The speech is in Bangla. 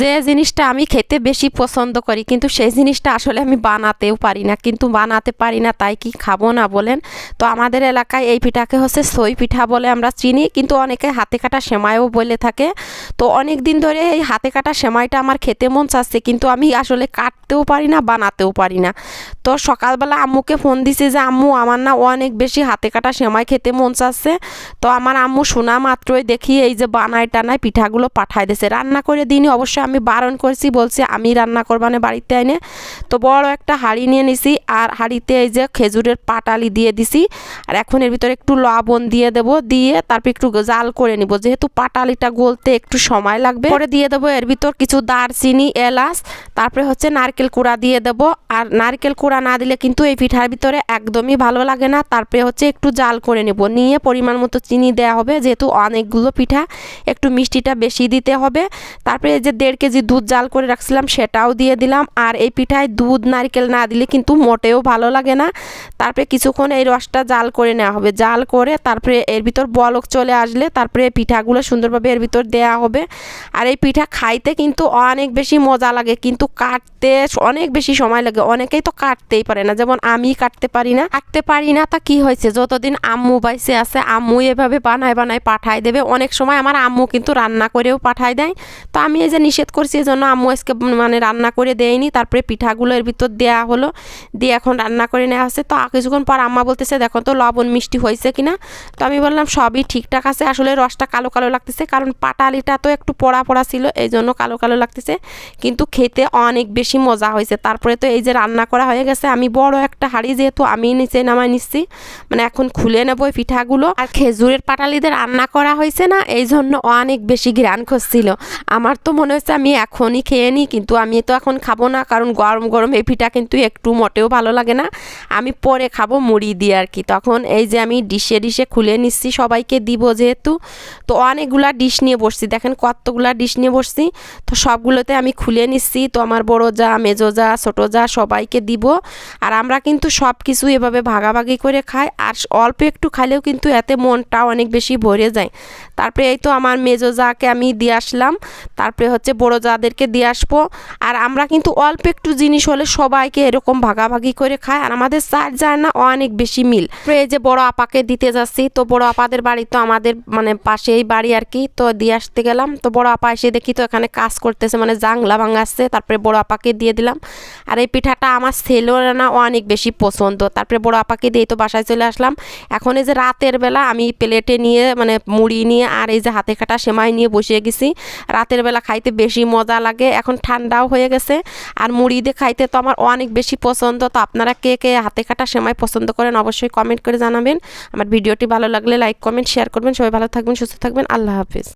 যে জিনিসটা আমি খেতে বেশি পছন্দ করি, কিন্তু সেই জিনিসটা আসলে আমি বানাতেও পারি না। কিন্তু বানাতে পারি না, তাই কি খাব না বলেন? তো আমাদের এলাকায় এই পিঠাকে হচ্ছে সই পিঠা বলে আমরা চিনি, কিন্তু অনেকে হাতে কাটা সেমাইও বলে থাকে। তো অনেক দিন ধরে এই হাতে কাটা সেমাইটা আমার খেতে মন চাচ্ছে, কিন্তু আমি আসলে কাটতেও পারি না, বানাতেও পারি না। তো সকালবেলা আম্মুকে ফোন দিছে যে, আম্মু, আমার না অনেক বেশি হাতে কাটা সেমাই খেতে মন চাচ্ছে। তো আমার আম্মু শোনা মাত্রই দেখি এই যে বানায় টানায় পিঠাগুলো পাঠায় দিয়েছে রান্না করে দিনই অবশ্যই আমি বারণ করছি, বলছি, আমি রান্না করবানে বাড়িতে এনে তো বড় একটা হাঁড়ি নিয়ে নিছি, আর হাঁড়িতে এই যে খেজুরের পাটালি দিয়ে দিছি। আর এখন এর ভিতরে একটু লবণ দিয়ে দেব, দিয়ে তারপর একটু জাল করে নিব। যেহেতু পাটালিটা গলতে একটু সময় লাগবে, পরে দিয়ে দেবো এর ভিতর কিছু দারচিনি, এলাচ, তারপরে হচ্ছে নারকেল কুড়া দিয়ে দেব। আর নারকেল কুড়া না দিলে কিন্তু এই পিঠার ভিতরে একদমই ভালো লাগে না। তারপরে হচ্ছে একটু জাল করে নেব। নিয়ে পরিমাণ মতো চিনি দেওয়া হবে, যেহেতু অনেকগুলো পিঠা, একটু মিষ্টিটা বেশি দিতে হবে। তারপরে যে দেড় কেজি দুধ জাল করে রাখছিলাম, সেটাও দিয়ে দিলাম। আর এই পিঠায় দুধ, নারকেল না দিলে কিন্তু মোটেও ভালো লাগে না। তারপরে কিছুক্ষণ এই রসটা জাল করে নেওয়া হবে। জাল করে তারপরে এর ভিতর বলক চলে আসলে তারপরে পিঠাগুলো সুন্দরভাবে এর ভিতর দেওয়া হবে। আর এই পিঠা খাইতে কিন্তু অনেক বেশি মজা লাগে, কিন্তু কাটতে অনেক বেশি সময় লাগে। অনেকেই তো কাটতেই পারে না, যেমন আমি কাটতে পারি না। কাটতে পারি না, তা কি হয়েছে? যতদিন আম্মু বাইসে আছে, আম্মু এভাবে বানায় বানায় পাঠায় দেবে। অনেক সময় আমার আম্মু কিন্তু রান্না করেও পাঠায় দেয়। তো আমি এই যে নিষেধ করছি এই জন্য আম্মু আজকে মানে রান্না করে দেয়নি। তারপরে পিঠাগুলো এর ভিতর দেওয়া হলো। দিয়ে এখন রান্না করে নেওয়া হচ্ছে। তো কিছুক্ষণ পর আম্মা বলতেছে, দেখো তো লবণ মিষ্টি হয়েছে কিনা? তো আমি বললাম, সবই ঠিকঠাক আছে। আসলে রসটা কালো কালো লাগতেছে। কারণ পাটালিটা তো একটু পড়া পড়া ছিল, এই জন্য কালো কালো লাগতেছে। কিন্তু খেতে অনেক বেশি মজা হয়েছে। তারপরে তো এই যে রান্না করা হয়ে গেছে। আমি বড় একটা হাঁড়ি যেহেতু আমি নিচে নামাই নিচ্ছি। মানে এখন খুলে নেব ওই পিঠাগুলো। আর খেজুরের পাটালিদের রান্না করা হয়েছে না, এই জন্য অনেক বেশি ঘ্রাণ খুঁজছিল আমার তো মনে হচ্ছে আমি এখনই খেয়ে নিই, কিন্তু আমি তো এখন খাব না, কারণ গরম গরম এই কিন্তু একটু মোটেও ভালো লাগে না। আমি পরে খাব মুড়ি দিয়ে আর কি। তখন এই যে আমি ডিশে ডিশে খুলে নিচ্ছি, সবাইকে দিব যেহেতু। তো অনেকগুলা ডিশ নিয়ে বসছি, দেখেন কতগুলা ডিশ নিয়ে বসছি। তো সবগুলোতে আমি খুলে নিচ্ছি, তো আমার বড় যা, মেজো যা, ছোটো যা, সবাইকে দিব। আর আমরা কিন্তু সব কিছু এভাবে ভাগাভাগি করে খাই, আর অল্প একটু খাইলেও কিন্তু এতে মনটা অনেক বেশি ভরে যায়। তারপরে এই তো আমার মেজো যাকে আমি দিয়ে আসলাম, তারপরে হচ্ছে বড় যাদেরকে দিয়ে আসব। আর আমরা কিন্তু অল্প একটু জিনিস হলে সবাইকে এরকম ভাগাভাগি করে খাই। আর আমাদের চার যায় না অনেক বেশি মিল। এই যে বড় আপাকে দিতে যাচ্ছি, তো বড় আপাদের বাড়ি তো আমাদের মানে পাশেই বাড়ি আর কি, তো দিয়ে আসতে গেলাম। তো বড় আপা এসে দেখি তো এখানে কাজ করতেছে মানে জাংলা ভাঙাচ্ছে। তারপরে বড় আপাকে দিয়ে দিলাম। আর এই পিঠাটা আমার ছেলের না অনেক বেশি পছন্দ। তারপরে বড় আপাকে দিয়ে তো বাসায় চলে আসলাম। এখন এই যে রাতের বেলা আমি প্লেটে নিয়ে মানে মুড়ি নিয়ে আর এই যে হাতে কাটা সেমাই নিয়ে বসিয়ে গেছি। রাতের বেলা খাইতে বেশি মজা লাগে। এখন ঠান্ডাও হয়ে গেছে। আর মুড়ি দিয়ে খাইতে তো আমার অনেক বেশি পছন্দ। তো আপনারা কে কে হাতে কাটা সেমাই পছন্দ করেন অবশ্যই কমেন্ট করে জানাবেন। আমার ভিডিওটি ভালো লাগলে লাইক কমেন্ট শেয়ার করবেন। সবাই ভালো থাকবেন, সুস্থ থাকবেন। আল্লাহ হাফিজ।